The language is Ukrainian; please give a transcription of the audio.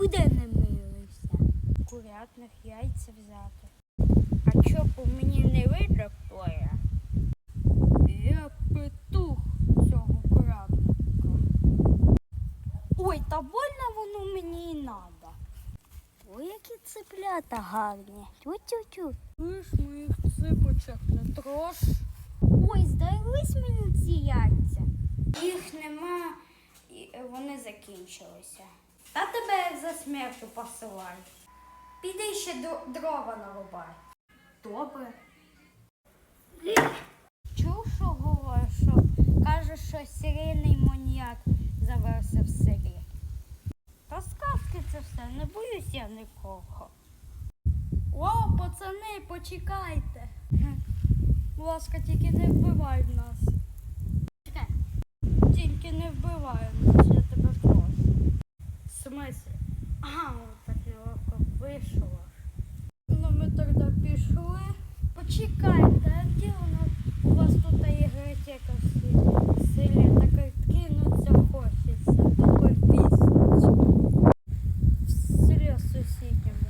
Куди не милися? Курятних яйця взяти. А чо по мені не видно, хто я? Я петух цього курятника. Ой, та больно воно мені і надо. Ой, які цеплята гарні. Тю-тю-тю. Ви ж моїх ципочок не трош. Ой, здались мені ці яйця. Їх нема, і вони закінчилися. Та тебе за смертю посилають. Піди ще дрова нарубай. Добре. Чув, що говорить, що каже, що серійний маньяк заверся в селі. Та сказки це все, не боюсь я нікого. О, пацани, почекайте. Будь ласка, тільки не вбивай нас. Чекай. Тільки не вбивай Ага, вот так легко вийшло. Ну ми тоді пішли. Почекайте, а де у нас у вас тут ігротека в селі? Так кинуться хочеться. Такої пісні. В селі сусідньому.